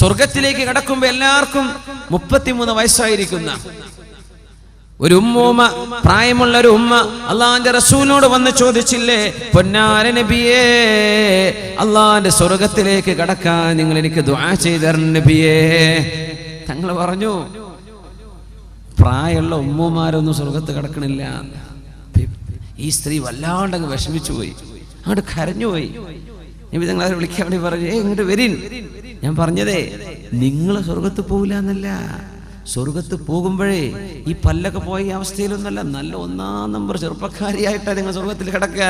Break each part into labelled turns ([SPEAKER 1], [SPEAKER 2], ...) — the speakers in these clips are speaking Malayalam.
[SPEAKER 1] സ്വർഗത്തിലേക്ക് കടക്കുമ്പോ എല്ലാവർക്കും മുപ്പത്തിമൂന്ന് വയസ്സായിരിക്കുന്ന ഒരു ഉമ്മൂമ്മ പ്രായമുള്ള ഒരു ഉമ്മ അള്ളാന്റെ റസൂലിനോട് വന്ന് ചോദിച്ചില്ലേ പൊന്നാര നബിയേ അള്ളാന്റെ സ്വർഗത്തിലേക്ക് കടക്കാൻ നിങ്ങൾ എനിക്ക് ദുആ ചെയ്തരണം നബിയേ. തങ്ങൾ പറഞ്ഞു പ്രായമുള്ള ഉമ്മമാരൊന്നും സ്വർഗത്ത് കിടക്കണില്ല. ഈ സ്ത്രീ വല്ലാണ്ടങ്ങ് വിഷമിച്ചു പോയി അങ്ങോട്ട് കരഞ്ഞുപോയി. നബി തങ്ങൾ അവരെ വിളിക്കാൻ വേണ്ടി പറഞ്ഞു ഏ ഇങ്ങോട്ട് വരീൻ. ഞാൻ പറഞ്ഞതേ നിങ്ങൾ സ്വർഗത്ത് പോകില്ല എന്നല്ല. സ്വർഗത്ത് പോകുമ്പോഴേ ഈ പല്ലൊക്കെ പോയ അവസ്ഥയിലൊന്നല്ല നല്ല ഒന്നാം നമ്പർ ചെറുപ്പക്കാരിയായിട്ടാണ് നിങ്ങൾ സ്വർഗത്തിൽ കിടക്കുക.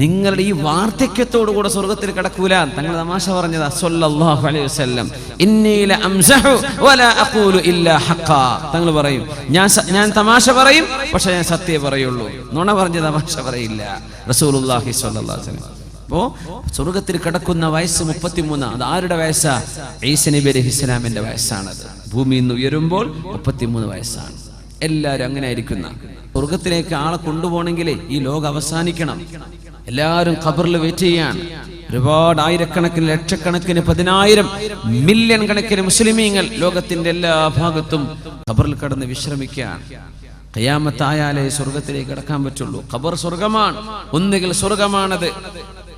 [SPEAKER 1] നിങ്ങളുടെ ഈ വാർദ്ധക്യത്തോടു കൂടെ സ്വർഗത്തിൽ കിടക്കൂല. തങ്ങൾ തമാശ പറഞ്ഞതാ സല്ലല്ലാഹു അലൈഹി വസല്ലം. വലാ അഖൂലു ഇല്ലാ ഹഖാ. തങ്ങൾ പറയും ഞാൻ ഞാൻ തമാശ പറയും പക്ഷെ ഞാൻ സത്യം പറയുള്ളൂ. നുണ പറഞ്ഞ തമാശ പറയില്ല. റസൂലുള്ളാഹി അലൈഹി അപ്പോ സ്വർഗത്തിൽ കിടക്കുന്ന വയസ്സ് മുപ്പത്തിമൂന്ന്. അത് ആരുടെ വയസ്സാ? ഈസ നബി അലൈഹി ഇസ്ലാമിന്റെ വയസ്സാണത്. ഭൂമിയിൽ നിന്ന് ഉയരുമ്പോൾ മുപ്പത്തിമൂന്ന് വയസ്സാണ്. എല്ലാവരും അങ്ങനെ ആയിരിക്കുന്ന. സ്വർഗത്തിലേക്ക് ആളെ കൊണ്ടുപോകണമെങ്കിലേ ഈ ലോകം അവസാനിക്കണം. എല്ലാവരും ഖബറിൽ വെയിറ്റ് ചെയ്യാണ്. ഒരുപാട് ആയിരക്കണക്കിന് ലക്ഷക്കണക്കിന് പതിനായിരം മില്യൺ കണക്കിന് മുസ്ലിമീങ്ങൾ ലോകത്തിന്റെ എല്ലാ ഭാഗത്തും ഖബറിൽ കടന്ന് വിശ്രമിക്കുകയാണ്. കയ്യാമത്തായാലേ സ്വർഗത്തിലേക്ക് കടക്കാൻ പറ്റുള്ളൂ. ഖബർ സ്വർഗമാണ്. ഒന്നുകിൽ സ്വർഗമാണത്.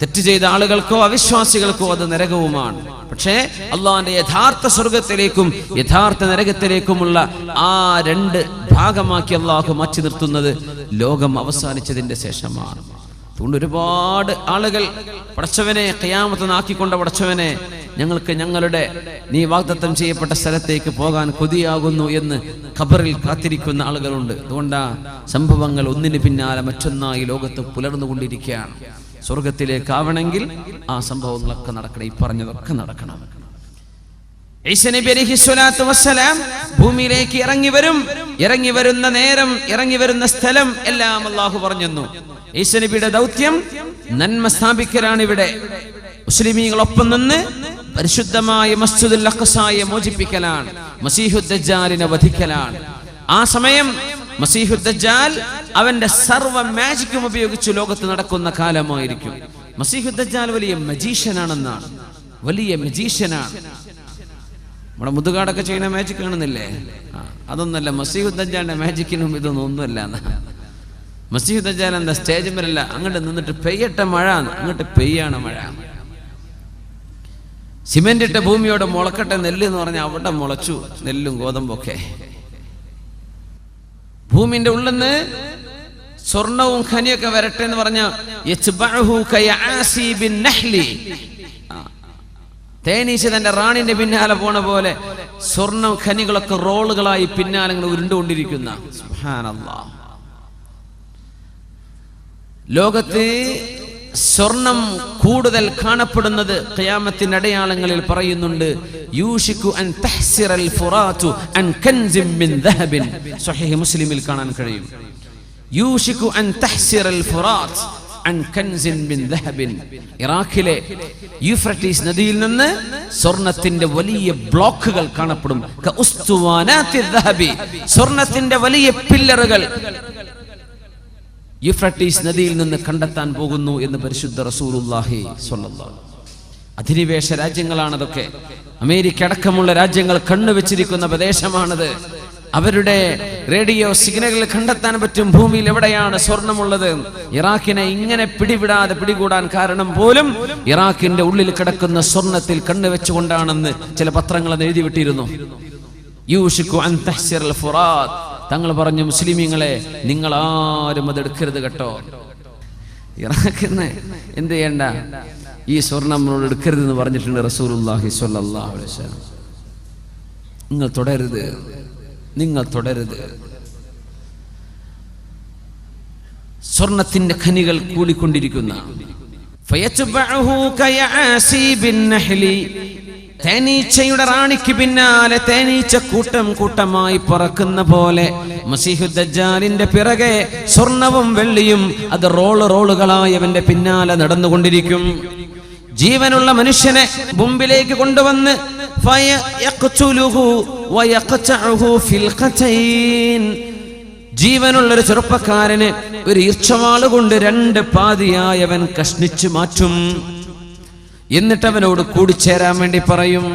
[SPEAKER 1] തെറ്റ് ചെയ്ത ആളുകൾക്കോ അവിശ്വാസികൾക്കോ അത് നരകവുമാണ്. പക്ഷേ അള്ളാഹിന്റെ യഥാർത്ഥ സ്വർഗത്തിലേക്കും യഥാർത്ഥ നരകത്തിലേക്കുമുള്ള ആ രണ്ട് ഭാഗമാക്കി അള്ളാഹു മാറ്റി നിർത്തുന്നത് ലോകം അവസാനിച്ചതിന്റെ ശേഷമാണ്. അതുകൊണ്ട് ഒരുപാട് ആളുകൾ പടച്ചവനെ കയാമത്ത് നാക്കിക്കൊണ്ട പടച്ചവനെ ഞങ്ങൾക്ക് ഞങ്ങളുടെ നീ വാഗ്ദത്തം ചെയ്യപ്പെട്ട സ്ഥലത്തേക്ക് പോകാൻ കൊതിയാകുന്നു എന്ന് ഖബറിൽ കാത്തിരിക്കുന്ന ആളുകളുണ്ട്. അതുകൊണ്ടാ സംഭവങ്ങൾ ഒന്നിന് പിന്നാലെ മറ്റൊന്നായി ലോകത്ത് പുലർന്നുകൊണ്ടിരിക്കുകയാണ്. സ്വർഗത്തിലേക്ക് ആവണമെങ്കിൽ ആ സംഭവങ്ങളൊക്കെ നടക്കണം ഈ പറഞ്ഞതൊക്കെ നടക്കണം. ഭൂമിയിലേക്ക് ഇറങ്ങി വരും. ഇറങ്ങി വരുന്ന നേരം ഇറങ്ങി വരുന്ന സ്ഥലം എല്ലാം അള്ളാഹു പറഞ്ഞു ഈസ നബിയുടെ ദൗത്യം നന്മ സ്ഥാപിക്കലാണ് ഇവിടെ. മുസ്ലിമീങ്ങളൊപ്പം നിന്ന് പരിശുദ്ധമായ മസ്ജിദുൽ മോചിപ്പിക്കലാണ് മസീഹുദ്ദജാലിനെ വധിക്കലാണ്. ആ സമയം മസീഹുദ്ദജാൽ അവന്റെ സർവ മാജിക്കും ഉപയോഗിച്ച് ലോകത്ത് നടക്കുന്ന കാലമായിരിക്കും. മസീഹുദ്ദജാൽ വലിയ മജീഷ്യനാണെന്നാണ്. വലിയ മജീഷ്യനാണ്. നമ്മുടെ മുതുകാടൊക്കെ ചെയ്യുന്ന മാജിക് കാണുന്നില്ലേ അതൊന്നല്ല മസീഹുദ്ദജാലിന്റെ മാജിക്കിനും ഇതൊന്നും ഒന്നുമല്ല എന്നാ. മസീഹുദ്ദജാൽ എന്താ സ്റ്റേജ് മേലല്ല അങ്ങോട്ട് നിന്നിട്ട് പെയ്യട്ടെ മഴ അങ്ങോട്ട് പെയ്യാണ് മഴ. സിമെന്റ് ഇട്ട ഭൂമിയോട് മുളക്കട്ടെ നെല്ല് എന്ന് പറഞ്ഞാൽ അവിടെ മുളച്ചു നെല്ലും ഗോതമ്പൊക്കെ. ഭൂമിന്റെ ഉള്ളിൽ നിന്ന് സ്വർണവും ഖനിയൊക്കെ വരട്ടെ എന്ന് പറഞ്ഞ തേനീശ തന്റെ റാണിന്റെ പിന്നാലെ പോണ പോലെ സ്വർണ ഖനികളൊക്കെ റോളുകളായി പിന്നാലെ ഉരുണ്ടുകൊണ്ടിരിക്കുന്ന. ലോകത്ത് സ്വർണം കൂടുതൽ കാണപ്പെടുന്നത് ഖിയാമത്തിന്റെ അടയാളങ്ങളിൽ പറയുന്നുണ്ട് യൂഷിക്കു അൻ തഹ്സിറൽ ഫുറാത്തു അൻ കൻസിൻ മിൻ ദഹബിൻ. സ്വഹീഹ് മുസ്ലിമിൽ കാണാൻ കഴിയും. യൂഷിക്കു അൻ തഹ്സിറൽ ഫുറാത്ത് അൻ കൻസിൻ മിൻ ദഹബിൻ. ഇറാഖിലെ യൂഫ്രട്ടീസ് നദിയിൽ നിന്ന് സ്വർണത്തിന്റെ വലിയ ബ്ലോക്കുകൾ കാണപ്പെടും. സ്വർണത്തിന്റെ വലിയ പില്ലറുകൾ യുഫ്രട്ടീസ് നദിയിൽ നിന്ന് കണ്ടെത്താൻ പോകുന്നു എന്ന് പരിശുദ്ധ റസൂലുള്ളാഹി സ്വല്ലല്ലാഹു അധിനിവേശ രാജ്യങ്ങളാണതൊക്കെ. അമേരിക്ക അടക്കമുള്ള രാജ്യങ്ങൾ കണ്ണുവെച്ചിരിക്കുന്ന പ്രദേശമാണത്. അവരുടെ റേഡിയോ സിഗ്നലുകൾ കണ്ടെത്താൻ പറ്റും ഭൂമിയിൽ എവിടെയാണ് സ്വർണമുള്ളത്? ഇറാഖിനെ ഇങ്ങനെ പിടിവിടാതെ പിടികൂടാൻ കാരണം പോലും ഇറാഖിന്റെ ഉള്ളിൽ കിടക്കുന്ന സ്വർണത്തിൽ കണ്ണുവെച്ചുകൊണ്ടാണെന്ന് ചില പത്രങ്ങൾ എഴുതി വിട്ടിരുന്നു യൂഷിക്കു അൻ ഫുറാത്ത് തങ്ങൾ പറഞ്ഞു മുസ്ലിമീങ്ങളെ നിങ്ങൾ ആരും അത് എടുക്കരുത് കേട്ടോ. ഇറാഖിന്ന് എന്ത് ചെയ്യണ്ട? ഈ സ്വർണം നമ്മളോട് എടുക്കരുത് എന്ന് പറഞ്ഞിട്ടുണ്ട് സ്വല്ലല്ലാഹു അലൈഹി വസല്ലം. നിങ്ങൾ തുടരുത് നിങ്ങൾ തുടരുത് സ്വർണത്തിന്റെ ഖനികൾ കൂടിക്കൊണ്ടിരിക്കുന്ന. തേനീച്ചയുടെ റാണിക്ക് പിന്നാലെ തേനീച്ച കൂട്ടം കൂട്ടമായി പറക്കുന്ന പോലെ മസിഹുദ്ദാലിന്റെ പിറകെ സ്വർണവും വെള്ളിയും അത് റോൾ റോളുകളായി അവന്റെ പിന്നാലെ നടന്നുകൊണ്ടിരിക്കും. ജീവനുള്ള മനുഷ്യനെ മുമ്പിലേക്ക് കൊണ്ടുവന്ന് ജീവനുള്ള ഒരു ചെറുപ്പക്കാരന് ഒരു ഈർച്ചവാൾ കൊണ്ട് രണ്ട് പാതിയായി അവൻ കഷ്ണിച്ചു മാറ്റും. എന്നിട്ട് അവനോട് കൂടിച്ചേരാൻ വേണ്ടി പറയും.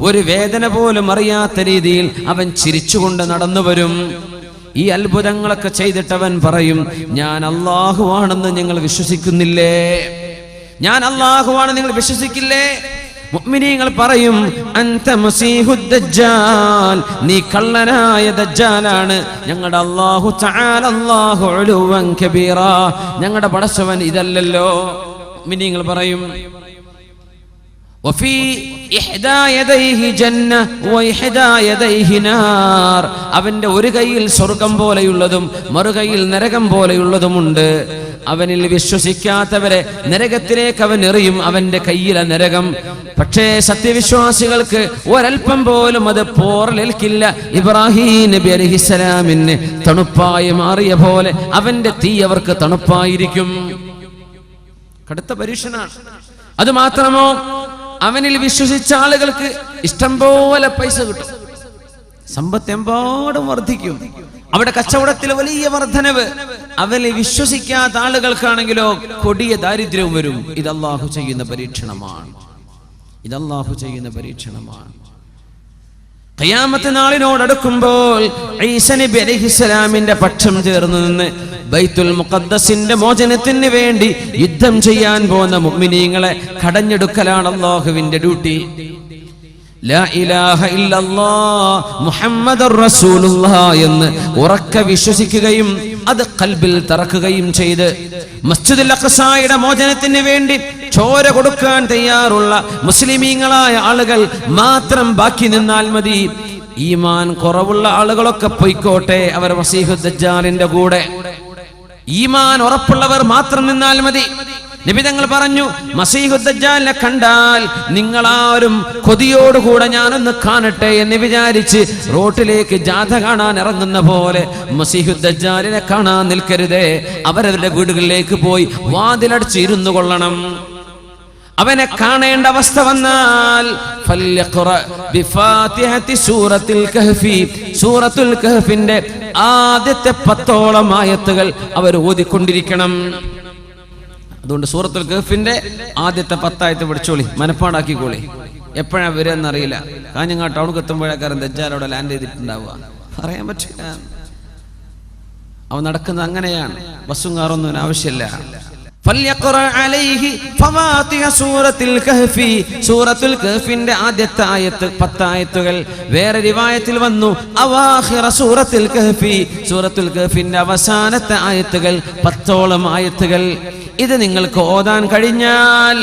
[SPEAKER 1] ഒരു വേദന പോലും അറിയാത്ത രീതിയിൽ അവൻ ചിരിച്ചുകൊണ്ട് നടന്നു വരും. ഈ അത്ഭുതങ്ങളൊക്കെ ചെയ്തിട്ടവൻ പറയും ഞാൻ അള്ളാഹുവാണെന്ന് നിങ്ങൾ വിശ്വസിക്കുന്നില്ലേ? ഞാൻ അള്ളാഹുവാണ് നിങ്ങൾ വിശ്വസിക്കില്ലേ? മുഅ്മിനീങ്ങൾ പറയും അൻത മസീഹുദ് ദജ്ജാൽ നീ കള്ളനായ ദജ്ജാലാണ് ഞങ്ങളുടെ അല്ലാഹു തആല അല്ലാഹു ഉലുവൻ കബീറ ഞങ്ങളുടെ പടച്ചവൻ ഇതല്ലല്ലോ മുഅ്മിനീങ്ങൾ പറയും وفي إحدى يديه جنة وإحدى يديه نار അവന്റെ ഒരു കൈയിൽ സ്വർഗം പോലെയുള്ളതും മറുകൈയിൽ നരകം പോലെയുള്ളതുമുണ്ട് അവനിൽ വിശ്വസിക്കാത്തവരെ നരകത്തിലേക്ക് അവൻ എറിയും അവന്റെ കയ്യിലെ നരകം. പക്ഷേ സത്യവിശ്വാസികൾക്ക് ഒരൽപ്പം പോലും അത് പോറലേൽക്കില്ല. ഇബ്രാഹിം നബി അലഹിസലാമിന് തണുപ്പായി മാറിയ പോലെ അവന്റെ തീ അവർക്ക് തണുപ്പായിരിക്കും. കടുത്ത പരീക്ഷനാണ് അത് മാത്രമോ അവനിൽ വിശ്വസിച്ച ആളുകൾക്ക് ഇഷ്ടം പോലെ പൈസ കിട്ടും. സമ്പത്ത് എമ്പാടും വർദ്ധിക്കും. അവിടെ കച്ചവടത്തിൽ വലിയ വർധനവ്. അവനെ വിശ്വസിക്കാത്ത ആളുകൾക്കാണെങ്കിലോ കൊടിയ ദാരിദ്ര്യവും വരും. ഇത് അള്ളാഹു ചെയ്യുന്ന പരീക്ഷണമാണ്. ഇത് അള്ളാഹു ചെയ്യുന്ന പരീക്ഷണമാണ്. ഖിയാമത്ത് നാളിനോടടുക്കുമ്പോൾ ഈസ നബി അലൈഹിസ്സലാമിന്റെ പക്ഷം ചേർന്ന് നിന്ന് ബൈത്തുൽ മുഖദ്ദസിന്റെ മോചനത്തിന് വേണ്ടി യുദ്ധം ചെയ്യാൻ പോകുന്ന മുഅ്മിനീങ്ങളെ കടഞ്ഞെടുക്കലാണ് അള്ളാഹുവിന്റെ ഡ്യൂട്ടി. എന്ന് ഉറക്ക വിശ്വസിക്കുകയും അത് കൽബിൽ തറക്കുകയും ചെയ്ത് മസ്ജിദുൽ അഖസായുടെ മോചനത്തിന് വേണ്ടി ചോര കൊടുക്കാൻ തയ്യാറുള്ള മുസ്ലിമീങ്ങളായ ആളുകൾ മാത്രം ബാക്കി നിന്നാൽ മതി. ഈമാൻ കുറവുള്ള ആളുകളൊക്കെ പൊയ്ക്കോട്ടെ അവർ വസീഹുദ്ജാലിന്റെ കൂടെ. ഈമാൻ ഉറപ്പുള്ളവർ മാത്രം നിന്നാൽ മതി. നിബിതങ്ങൾ പറഞ്ഞു മസീഹുദ്ദാലിനെ കണ്ടാൽ നിങ്ങളാരും കൊതിയോടുകൂടെ ഞാനൊന്ന് കാണട്ടെ എന്ന് വിചാരിച്ച് റോട്ടിലേക്ക് ജാഥ കാണാൻ ഇറങ്ങുന്ന പോലെ മസീഹുദ്ദാലിനെ കാണാൻ നിൽക്കരുതേ. അവരവരുടെ വീടുകളിലേക്ക് പോയി വാതിലടച്ച് ഇരുന്നു കൊള്ളണം. അവനെ കാണേണ്ട അവസ്ഥ വന്നാൽ സൂറത്തുൽ കഹ്ഫിന്റെ ആദ്യത്തെ പത്തോളം ആയത്തുകൾ അവർ ഓതിക്കൊണ്ടിരിക്കണം. അതുകൊണ്ട് സൂറത്തുൽ കഹഫിന്റെ ആദ്യത്തെ പത്തായത്തെ വിളിച്ചോളി മനപ്പാടാക്കിക്കോളി. എപ്പോഴാ വരെയെന്നറിയില്ല കാഞ്ഞങ്ങാട്ട് ടൗണിൽ എത്തുമ്പോഴേക്കാരൻ ദജ്ജാലോടെ ലാൻഡ് ചെയ്തിട്ടുണ്ടാവുക. പറയാൻ പറ്റില്ല. അവൻ നടക്കുന്നത് അങ്ങനെയാണ്. ബസ്സും കാറൊന്നും ആവശ്യമില്ല. സൂറത്തുൽ കഹഫിന്റെ ആദ്യത്തെ ആയത്ത് പത്തായത്തുകൾ വേറെ രിവായത്തിൽ വന്നു. അവാഹിറ സൂറത്തുൽ കഹഫി. സൂറത്തുൽ കഹഫിന്റെ അവസാനത്തെ ആയത്തുകൾ പത്തോളം ആയത്തുകൾ. ഇത് നിങ്ങൾക്ക് ഓതാൻ കഴിഞ്ഞാൽ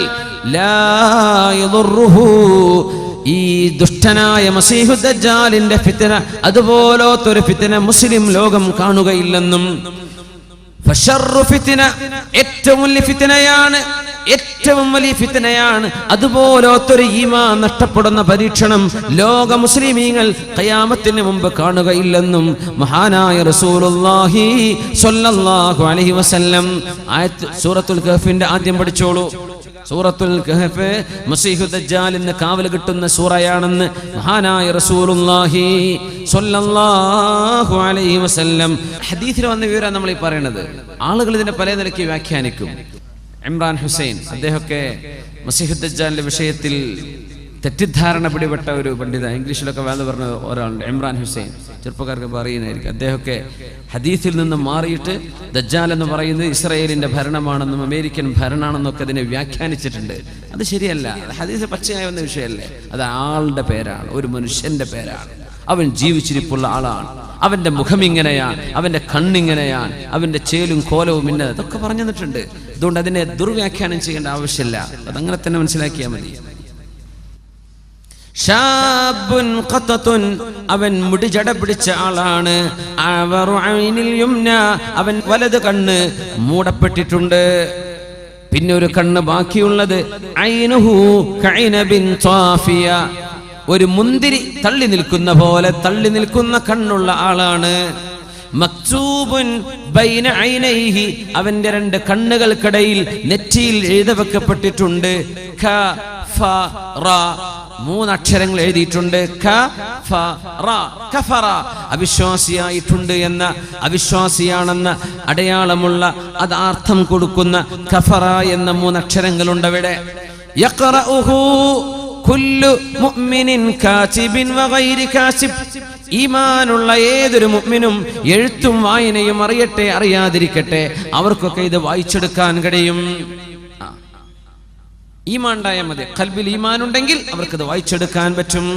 [SPEAKER 1] ഈ ദുഷ്ടനായ മസീഹു ദജ്ജാലിന്റെ ഫിത്തന അതുപോലത്തൊരു ഫിത്തന മുസ്ലിം ലോകം കാണുകയില്ലെന്നും ഏറ്റവും വലിയ ഫിത്തനയാണ് ഏറ്റവും വലിയ ഫിത്തനയാണ് അതുപോലത്തൊരു ഈമാൻ നഷ്ടപ്പെടുന്ന പരീക്ഷണം ലോക മുസ്ലിമീങ്ങൾ കയാമത്തിന് മുമ്പ് കാണുകയില്ലെന്നും മഹാനായ റസൂലുള്ളാഹി സ്വല്ലല്ലാഹു അലൈഹി വസല്ലം ആയത്ത് സൂറത്തുൽ കഹ്ഫിന്റെ ആദ്യം പഠിച്ചോളൂ. സൂറത്തുൽ കഹഫ് മസീഹു ദജ്ജാലിന് കാവൽ കിട്ടുന്ന സൂറയാണെന്ന് മഹാനായ റസൂലുള്ളാഹി സ്വല്ലല്ലാഹു അലൈഹി വസല്ലം ഹദീസിൽ വന്ന വിവരം നമ്മൾ ഈ പറയുന്നത് ആളുകൾ ഇതിനെ പല നിലയ്ക്ക് വ്യാഖ്യാനിക്കും. ഇമ്രാൻ ഹുസൈൻ അദ്ദേഹമൊക്കെ മസീഹു ദജ്ജാലിന്റെ വിഷയത്തിൽ തെറ്റിദ്ധാരണ പിടിപെട്ട ഒരു പണ്ഡിത. ഇംഗ്ലീഷിലൊക്കെ വേദ പറഞ്ഞ ഒരാളുണ്ട് ഇമ്രാൻ ഹുസൈൻ. ചെറുപ്പക്കാർക്ക് പറയുന്നതായിരിക്കും അദ്ദേഹമൊക്കെ ഹദീസിൽ നിന്ന് മാറിയിട്ട് ദജ്ജാൽ എന്ന് പറയുന്നത് ഇസ്രയേലിന്റെ ഭരണമാണെന്നും അമേരിക്കൻ ഭരണമാണെന്നും ഒക്കെ അതിനെ വ്യാഖ്യാനിച്ചിട്ടുണ്ട്. അത് ശരിയല്ല. ഹദീസ് പച്ചയായ വന്ന വിഷയമല്ലേ. അത് ആളുടെ പേരാണ് ഒരു മനുഷ്യന്റെ പേരാണ്. അവൻ ജീവിച്ചിരിപ്പുള്ള ആളാണ്. അവന്റെ മുഖം ഇങ്ങനെയാണ് അവന്റെ കണ്ണിങ്ങനെയാണ് അവന്റെ ചേലും കോലവും ഇന്നത്. ഇതൊക്കെ പറഞ്ഞു തന്നിട്ടുണ്ട്. അതുകൊണ്ട് അതിനെ ദുർവ്യാഖ്യാനം ചെയ്യേണ്ട ആവശ്യമില്ല. അതങ്ങനെ തന്നെ മനസ്സിലാക്കിയാൽ മതി. അവൻ മുടി ജട പിടിച്ച ആളാണ്. അവൻ വലത് കണ്ണ് മൂടപ്പെട്ടിട്ടുണ്ട്. പിന്നെ ഒരു കണ്ണ് ബാക്കിയുള്ളത്. ഒരു മുന്തിരി തള്ളി നിൽക്കുന്ന പോലെ തള്ളി നിൽക്കുന്ന കണ്ണുള്ള ആളാണ്. ബൈന അവന്റെ രണ്ട് കണ്ണുകൾക്കിടയിൽ നെറ്റിയിൽ എഴുത വെക്കപ്പെട്ടിട്ടുണ്ട്. ഖ ഫ റ. മൂന്നക്ഷരങ്ങൾ എഴുതിയിട്ടുണ്ട്. അവിശ്വാസിയായിട്ടുണ്ട് എന്ന അവിശ്വാസിയാണെന്ന അടയാളമുള്ള അത് അർത്ഥം കൊടുക്കുന്ന കഫറ എന്ന മൂന്നക്ഷരങ്ങളുണ്ട് അവിടെ. യഖറഉഹു കുല്ലു മുഅ്മിനിൻ കാതിബിൻ വഗൈരി കാസിബ്. ഈമാനുള്ള ഏതൊരു മുഅ്മിനും എഴുത്തും വായനയും അറിയട്ടെ അറിയാതിരിക്കട്ടെ അവർക്കൊക്കെ ഇത് വായിച്ചെടുക്കാൻ കഴിയും. ഈമാൻ മതി. കൽബിൽ ഈമാൻ ഉണ്ടെങ്കിൽ അവർക്കത് വായിച്ചെടുക്കാൻ പറ്റും.